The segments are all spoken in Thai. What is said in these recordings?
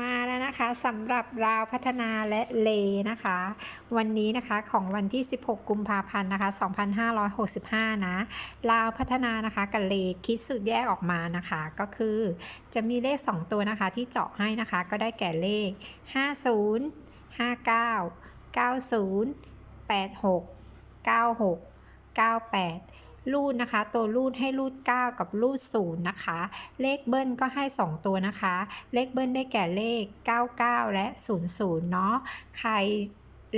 มาแล้วนะคะสำหรับราวพัฒนาและเลนะคะ วันนี้นะคะของวันที่ 16 กุมภาพันธ์นะคะ 2565 นะราวพัฒนานะคะกับเลคิดสูตรแยกออกมานะคะ ก็คือจะมีเลข 2 ตัวนะคะที่เจาะให้นะคะ ก็ได้แก่เลข 50 59 90 86 96 98 รูดนะคะ ตัวรูดให้รูด 9 กับรูด0นะคะ เลขเบิ้ลก็ให้ 2 ตัวนะคะ เลขเบิ้ลได้แก่เลข 99 และ 00 เนาะใคร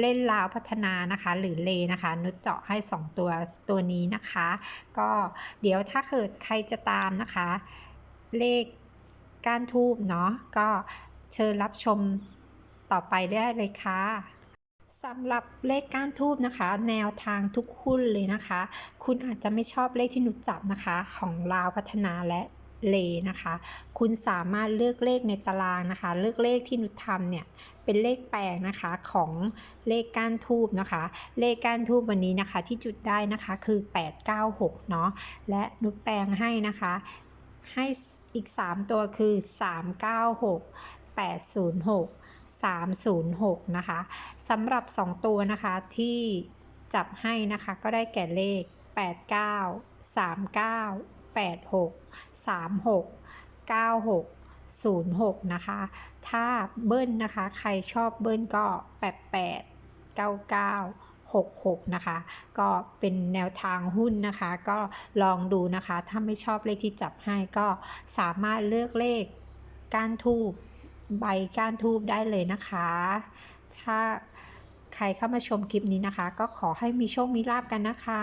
เล่นลาวพัฒนานะคะ หรือเลนะคะ นุชเจาะให้ 2 ตัวตัวนี้นะคะ ก็เดี๋ยวถ้าเกิดใครจะตามนะคะ เลขก้านทูบเนาะก็เชิญรับชมต่อไปได้เลยค่ะ สำหรับเลขก้านทูบนะคะ แนวทางทุกหุ้นเลยนะคะ คุณอาจจะไม่ชอบเลขที่หนุจับนะคะ ของลาวพัฒนาและเลนะคะ คุณสามารถเลือกเลขในตารางนะคะ เลือกเลขที่หนุทำเนี่ยเป็นเลขแปลงนะคะของเลขก้านทูบนะคะ เลขก้านทูบวันนี้นะคะ ที่จุดได้นะคะคือ 896 เนาะและนุชแปลงให้นะคะ ให้อีก 3 ตัวคือ 396 806 306 นะคะสำหรับ 2 ตัวนะคะที่จับให้นะคะก็ได้แก่เลข 89 39 86 36 96 06 นะคะ ถ้าเบิ้ลนะคะ ใครชอบเบิ้ลก็ 88 99 66 นะคะ ก็เป็นแนวทางหุ้นนะคะ ก็ลองดูนะคะ ถ้าไม่ชอบเลขที่จับให้ก็สามารถเลือกเลขก้านทูบ ใบก้านทูบได้เลยนะคะ ถ้าใครเข้ามาชมคลิปนี้นะคะ ก็ขอให้มีโชคมีลาบกันนะคะ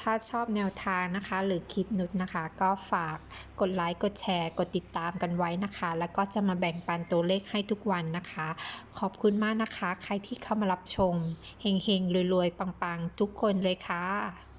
ถ้าชอบแนวทางนะคะ หรือคลิปนุชนะคะ ก็ฝากกดไลค์กดแชร์ กดติดตามกันไว้นะคะ แล้วก็จะมาแบ่งปันตัวเลขให้ทุกวันนะคะ ขอบคุณมากนะคะ ใครที่เข้ามารับชมเฮงๆรวยๆปังๆ ทุกคนเลยค่ะ